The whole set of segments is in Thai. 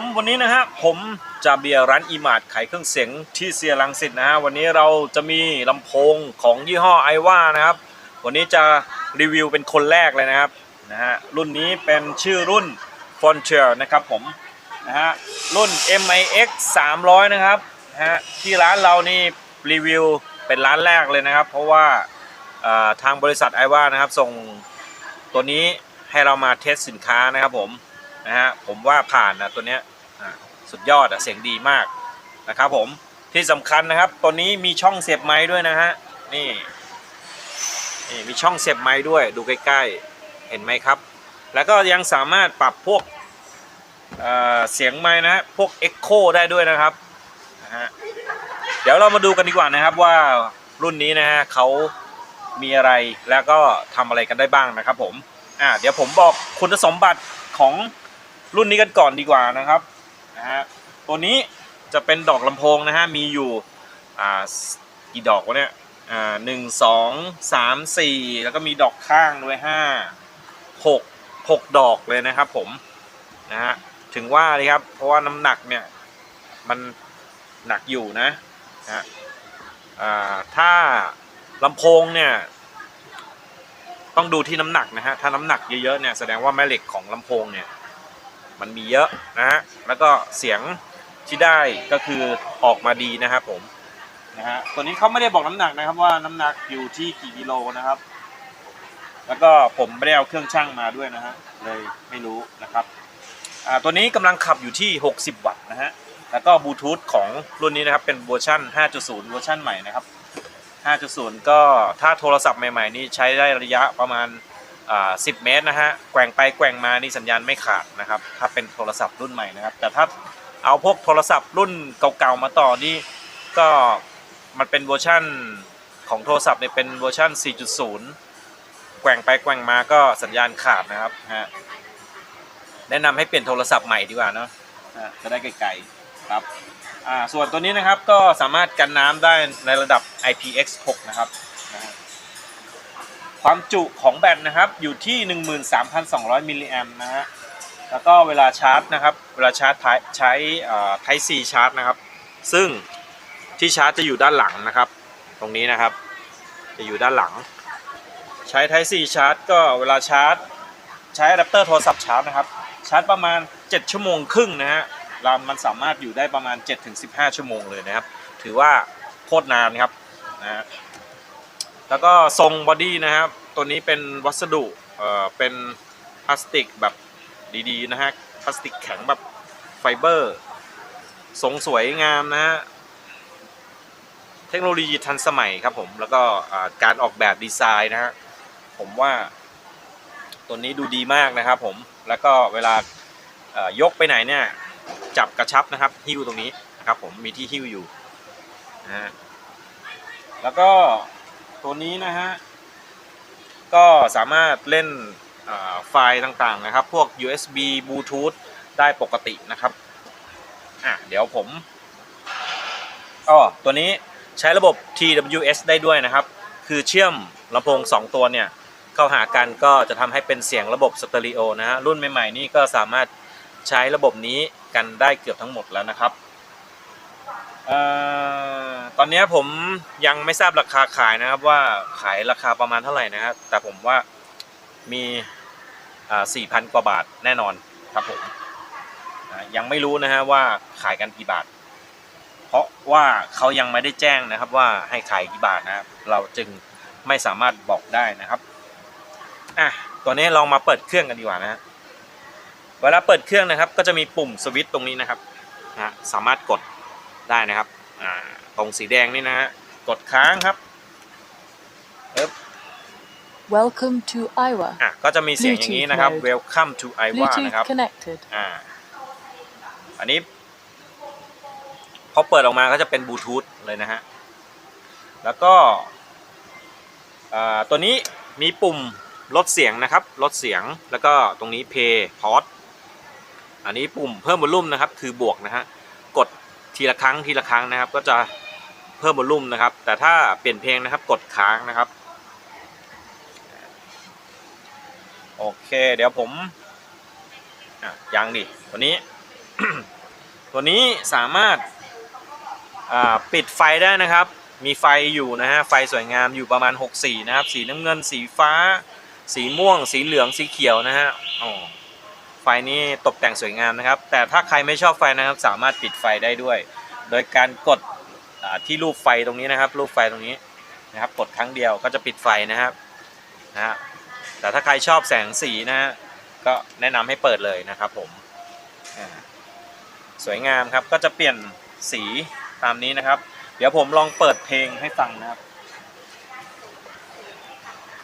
วัสดีครับผมวันนี้นะฮะผมจะเบียร์ร้านอีมาร์ขายเครื่องเสียงที่เซียรังสิตนะฮะวันนี้เราจะมีลำโพงของยี่ห้อไอว่านะครับ วันนี้จะรีวิวเป็นคนแรกเลยนะครับนะฮะรุ่นนี้เป็นชื่อรุ่น f o n t i e r นะครับผมนะฮะรุ่น MIX 300 นะครับนะฮะที่ร้านเรานี่รีวิวเป็นร้านแรกเลยนะครับ เพราะว่าอ่าทางบริษัทไอว่านะครับส่งตัวนี้ให้เรามาเทสสินค้านะครับผม นะฮะผมว่าผ่านนะตัวเนี้ยสุดยอดอะเสียงดีมากนะครับผมที่สำคัญนะครับตัวนี้มีช่องเสียบไม้ด้วยนะฮะนี่นี่มีช่องเสียบไม้ด้วยดูใกล้ๆเห็นไหมครับ แล้วก็ยังสามารถปรับพวกเเสียงไม้นะฮะพวก Echo ได้ด้วยนะครับนะฮะเดี๋ยวเรามาดูกันดีกว่านะครับว่ารุ่นนี้นะฮะเขามีอะไรแล้วก็ทำอะไรกันได้บ้างนะครับผมอ่าเดี๋ยวผมบอกคุณสมบัติของ รุ่นนี้กันก่อนดีกว่านะครับนะฮะตัวนี้จะเป็นดอกลำโพงนะฮะมีอยู่อ่ากี่ดอกวะเนี่ยอ่าหนึ่งสองสามสี่แล้วก็มีดอกข้างด้วยห้าหกหกดอกเลยนะครับผมนะฮะถึงว่าเลยครับ เพราะว่าน้ำหนักเนี่ยมันหนักอยู่นะนะฮะอ่าถ้าลำโพงเนี่ยต้องดูที่น้ำหนักนะฮะถ้าน้ำหนักเยอะๆเนี่ยแสดงว่าแม่เหล็กของลำโพงเนี่ย มันมีเยอะนะฮะแล้วก็เสียงที่ได้ก็คือออกมาดีนะครับผมนะฮะตัวนี้เขาไม่ได้บอกน้ำหนักนะครับว่าน้ำหนักอยู่ที่กี่กิโลนะครับ แล้วก็ผมไม่ได้เอาเครื่องชั่งมาด้วยนะฮะเลยไม่รู้นะครับอ่าตัวนี้กำลังขับอยู่ที่ 60 วัตต์นะฮะแล้วก็บลูทูธของรุ่นนี้นะครับเป็นเวอร์ชัน5.0 เวอร์ชันใหม่นะครับ 5.0 ก็ถ้าโทรศัพท์ใหม่ ๆ นี่ใช้ได้ระยะประมาณ อ่า10เมตรนะฮะแกว่งไปแกว่งมานี่สัญญาณไม่ขาดนะครับถ้าเป็นโทรศัพท์รุ่นใหม่นะครับ แต่ถ้าเอาพวกโทรศัพท์รุ่นเก่าๆมาต่อนี่ก็มันเป็นเวอร์ชั่นของโทรศัพท์เนี่ยเป็นเวอร์ชั่น 4.0 แกว่งไปแกว่งมาก็สัญญาณขาดนะครับฮะแนะนำให้เปลี่ยนโทรศัพท์ใหม่ดีกว่าเนาะจะได้ไกลๆครับอ่าส่วนตัวนี้นะครับก็สามารถกันน้ำได้ในระดับ IPX6 นะครับ ความจุของแบตนะครับอยู่ที่ 13,200 มิลลิแอมป์นะฮะแล้วก็เวลาชาร์จนะครับ เวลาชาร์จใช้ Type C ชาร์จนะครับ ซึ่งที่ชาร์จจะอยู่ด้านหลังนะครับ ตรงนี้นะครับ จะอยู่ด้านหลัง ใช้ Type C ชาร์จก็เวลาชาร์จ ใช้อะแดปเตอร์โทรศัพท์ชาร์จนะครับ ชาร์จประมาณ 7 ชั่วโมงครึ่งนะฮะรามมันสามารถอยู่ได้ประมาณ 7-15 ชั่วโมงเลยนะครับ ถือว่าโคตรนานครับนะฮะ แล้วก็ทรงบอดี้นะครับ ตัวนี้เป็นวัสดุเอ่อเป็นพลาสติกแบบดีๆนะฮะพลาสติกแข็งแบบไฟเบอร์ทรงสวยงามนะฮะเทคโนโลยีทันสมัยครับผม แล้วก็การออกแบบดีไซน์นะฮะผมว่าตัวนี้ดูดีมากนะครับผมแล้วก็เวลายกไปไหนเนี่ยจับกระชับนะครับหิ้วตรงนี้นะครับผมมีที่หิ้วอยู่นะฮะแล้วก็ ตัวนี้นะฮะ ก็สามารถเล่นไฟล์ต่างๆนะครับ พวก USB Bluetooth ได้ปกตินะครับอะเดี๋ยวผมอ๋อตัวนี้ใช้ระบบ TWS ได้ด้วยนะครับ คือเชื่อมลำโพง 2 ตัวเนี่ย เข้าหากันก็จะทำให้เป็นเสียงระบบสเตอริโอนะฮะ รุ่นใหม่ๆนี่ก็สามารถใช้ระบบนี้กันได้เกือบทั้งหมดแล้วนะครับเอ่อ ตอนนี้ผมยังไม่ทราบราคาขายนะครับว่าขายราคาประมาณเท่าไหร่นะครับแต่ผมว่ามีสี่พันกว่าบาทแน่นอนครับผมยังไม่รู้นะฮะว่าขายกันกี่บาท เพราะว่าเขายังไม่ได้แจ้งนะครับว่าให้ขายกี่บาทนะครับเราจึงไม่สามารถบอกได้นะครับอะตัวนี้ลองมาเปิดเครื่องกันดีกว่านะฮะเวลาเปิดเครื่องนะครับ ก็จะมีปุ่มสวิตช์ตรงนี้นะครับนะสามารถกดได้นะครับอ่า ตรงสีแดงนี่นะฮะกดค้างครับปึ๊บ Welcome to Iowa. อะก็จะมีเสียงอย่างนี้นะครับ Bluetooth Welcome to Iowa นะครับ Bluetooth connected. อ่าอันนี้พอเปิดออกมาก็จะเป็นบลูทูธเลยนะฮะ แล้วก็อ่าตัวนี้มีปุ่มลดเสียงนะครับ ลดเสียงแล้วก็ตรงนี้ Play Pause อันนี้ปุ่มเพิ่มวอลลุ่มนะครับ คือบวกนะฮะ กดทีละครั้งทีละครั้งนะครับ ก็จะ เพิ่มวอลลุ่มนะครับ แต่ถ้าเปลี่ยนเพลงนะครับกดค้างนะครับ โอเค เดี๋ยวผมยังดิตัวนี้ ตัวนี้สามารถาปิดไฟได้นะครับ มีไฟอยู่นะฮะไฟสวยงามอยู่ประมาณ 6 สีนะครับ สีน้ำเงิน สีฟ้า สีม่วง สีเหลืองสีเขียวนะฮะอ๋อไฟนี้ตกแต่งสวยงามนะครับ แต่ถ้าใครไม่ชอบไฟนะครับ สามารถปิดไฟได้ด้วย โดยการกด ที่รูปไฟตรงนี้นะครับ รูปไฟตรงนี้นะครับ กดครั้งเดียวก็จะปิดไฟนะครับนะฮะแต่ถ้าใครชอบแสงสีนะฮะก็แนะนำให้เปิดเลยนะครับผมสวยงามครับก็จะเปลี่ยนสีตามนี้นะครับ เดี๋ยวผมลองเปิดเพลงให้ฟังนะครับ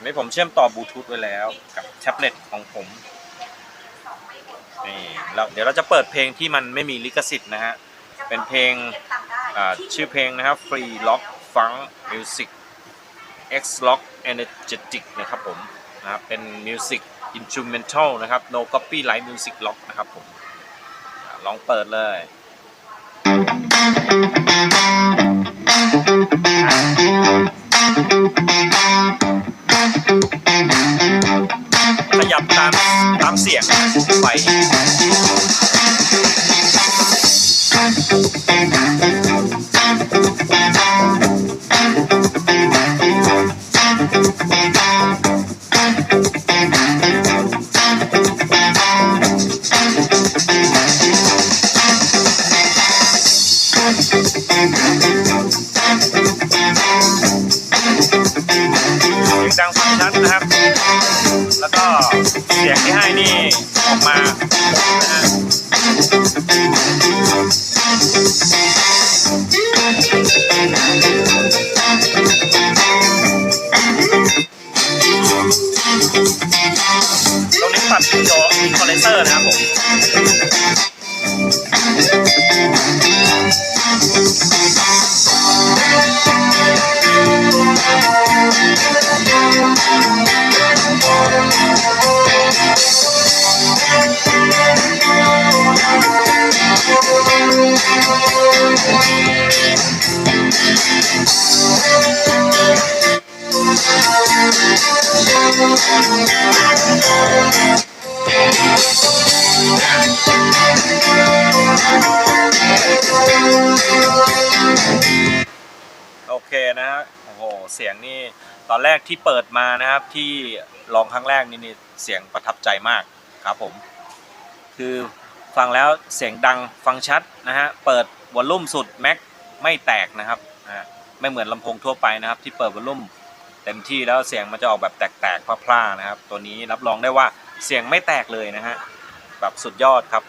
นี่ผมเชื่อมต่อบลูทูธไว้แล้วกับแท็บเล็ตของผมนี่แล้วเดี๋ยวเราจะเปิดเพลงที่มันไม่มีลิขสิทธิ์นะฮะเป็นเพลง ชื่อเพลงนะครับ Free Lock Funk Music X Lock Energetic นะครับผมนะครับเป็น Music Instrumental นะครับ No Copyright Music Lock นะครับผมลองเปิดเลยขยับตามตามเสียงไฟ ชัดนะครับ แล้วก็เสียงที่ให้นี่ออกมานะฮะตรงนี้ปรับโดอินคอเลเซอร์นะครับผม โอเคนะฮะโอ้โห เสียงนี่ ตอนแรกที่เปิดมานะครับ ที่ลองครั้งแรกนี่นี่เสียงประทับใจมากครับผม คือฟังแล้วเสียงดังฟังชัดนะฮะ เปิดวอลลุ่มสุดแม็กไม่แตกนะครับฮะไม่เหมือนลำโพงทั่วไปนะครับ ที่เปิดวอลลุ่ม เต็มที่แล้วเสียงมันจะออกแบบแตกๆพร่าๆนะครับ ตัวนี้รับรองได้ว่าเสียงไม่แตกเลยนะฮะแบบสุดยอดครับ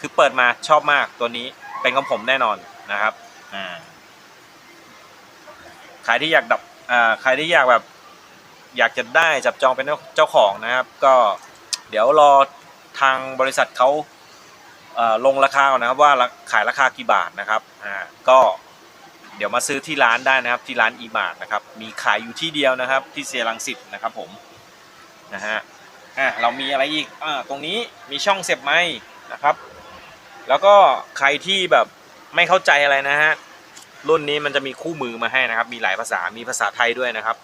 คือเปิดมาชอบมากตัวนี้เป็นของผมแน่นอนนะครับอ่าใครที่อยากดับอ่าใครที่อยากแบบอยากจะได้จับจองเป็นเจ้าของนะครับ ก็เดี๋ยวรอทางบริษัทเขาเอ่อลงราคาก่อนนะครับว่าราขายราคากี่บาทนะครับอ่าก็ เดี๋ยวมาซื้อที่ร้านได้นะครับที่ร้านอีมาร์นะครับมีขายอยู่ที่เดียวนะครับที่เซียรังสิตนะครับผมนะฮะอะเรามีอะไรอีกอ่าตรงนี้มีช่องเสียบไม้นะครับ แล้วก็ใครที่แบบไม่เข้าใจอะไรนะฮะรุ่นนี้มันจะมีคู่มือมาให้นะครับ มีหลายภาษามีภาษาไทยด้วยนะครับ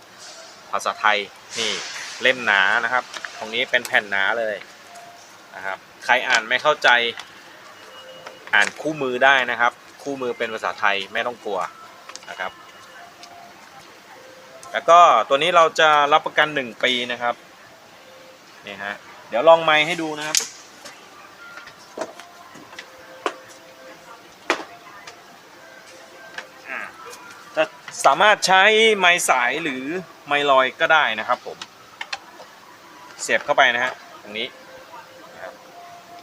ภาษาไทยนี่เล่มหนานะครับ ตรงนี้เป็นแผ่นหนาเลยนะครับใครอ่านไม่เข้าใจอ่านคู่มือได้นะครับ คู่มือเป็นภาษาไทยไม่ต้องกลัว นะครับ แล้วก็ตัวนี้เราจะรับประกัน 1 ปีนะครับนี่ฮะเดี๋ยวลองไม้ให้ดูนะครับจะสามารถใช้ไม้สายหรือไม้ลอยก็ได้นะครับผม เสียบเข้าไปนะฮะตรงนี้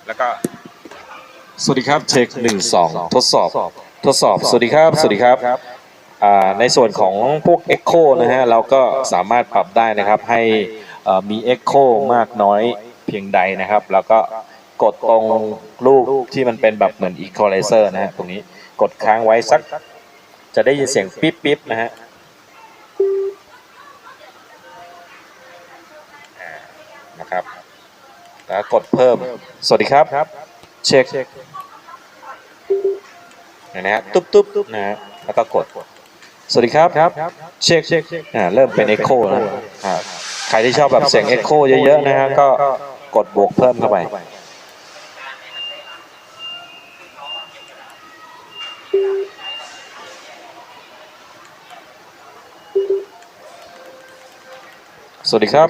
แล้วก็สวัสดีครับเช็คหนึ่งสองทดสอบ ทดสอบ สวัสดีครับ สวัสดีครับ ในส่วนของพวก Echo นะฮะเราก็สามารถปรับได้นะครับให้เอ่อมี Echo มากน้อยเพียงใดนะครับ แล้วก็กดตรงรูปที่มันเป็นแบบเหมือน Equalizer นะฮะตรงนี้กดค้างไว้สัก จะได้ยินเสียงปิ๊บปิ๊บนะฮะนะครับแล้วกดเพิ่มสวัสดีครับ เช็คนะฮะตุ๊บตุ๊บตุ๊บนะฮะแล้วก็กด สวัสดีครับ เช็คเช็คอ่าเริ่มเป็นเอ็กโคนะอ่าใครที่ชอบแบบเสียงเอ็กโคเยอะๆนะฮะก็กดบวกเพิ่มเข้าไป สวัสดีครับ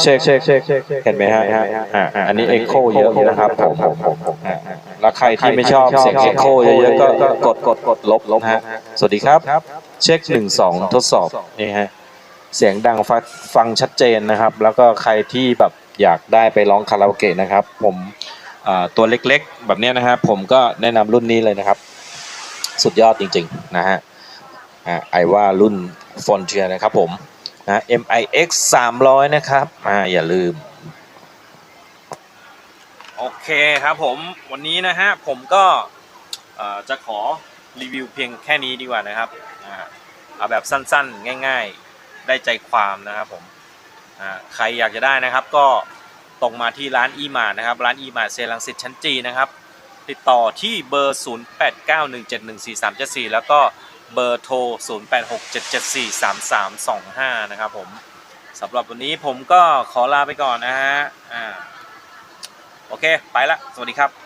เช็คเช็คเช็คเห็นไหมฮะอ่าอันนี้เอ็กโคเยอะนะครับผมอ่าแล้วใครที่ไม่ชอบเสียงเอ็กโคเยอะๆก็กดกดกดลบลบฮะสวัสดีครับ เช็คหนึ่งสองทดสอบนี่ฮะเสียงดังฟังฟังชัดเจนนะครับ แล้วก็ใครที่แบบอยากได้ไปร้องคาราโอเกะนะครับ ผมอ่าตัวเล็กๆ แบบเนี้ยนะฮะผมก็แนะนำรุ่นนี้เลยนะครับ สุดยอดจริงๆนะฮะอ่าไอว่ารุ่นฟอนเทียนะครับผม นะ MIX 300 นะครับอ่าอย่าลืม โอเคครับผมวันนี้นะฮะผมก็จะขอรีวิวเพียงแค่นี้ดีกว่านะครับเอาแบบสั้นๆ ง่ายๆ ได้ใจความนะครับผมใครอยากจะได้นะครับก็ตรงมาที่ร้านอีมานะครับ ร้านอีมาเซรังสิตชั้นจีนะครับ ติดต่อที่เบอร์ 0891714374 แล้วก็ เบอร์โทร 0867743325 นะครับผมสำหรับวันนี้ผมก็ขอลาไปก่อนนะฮะอ่าโอเค ไปละ สวัสดีครับ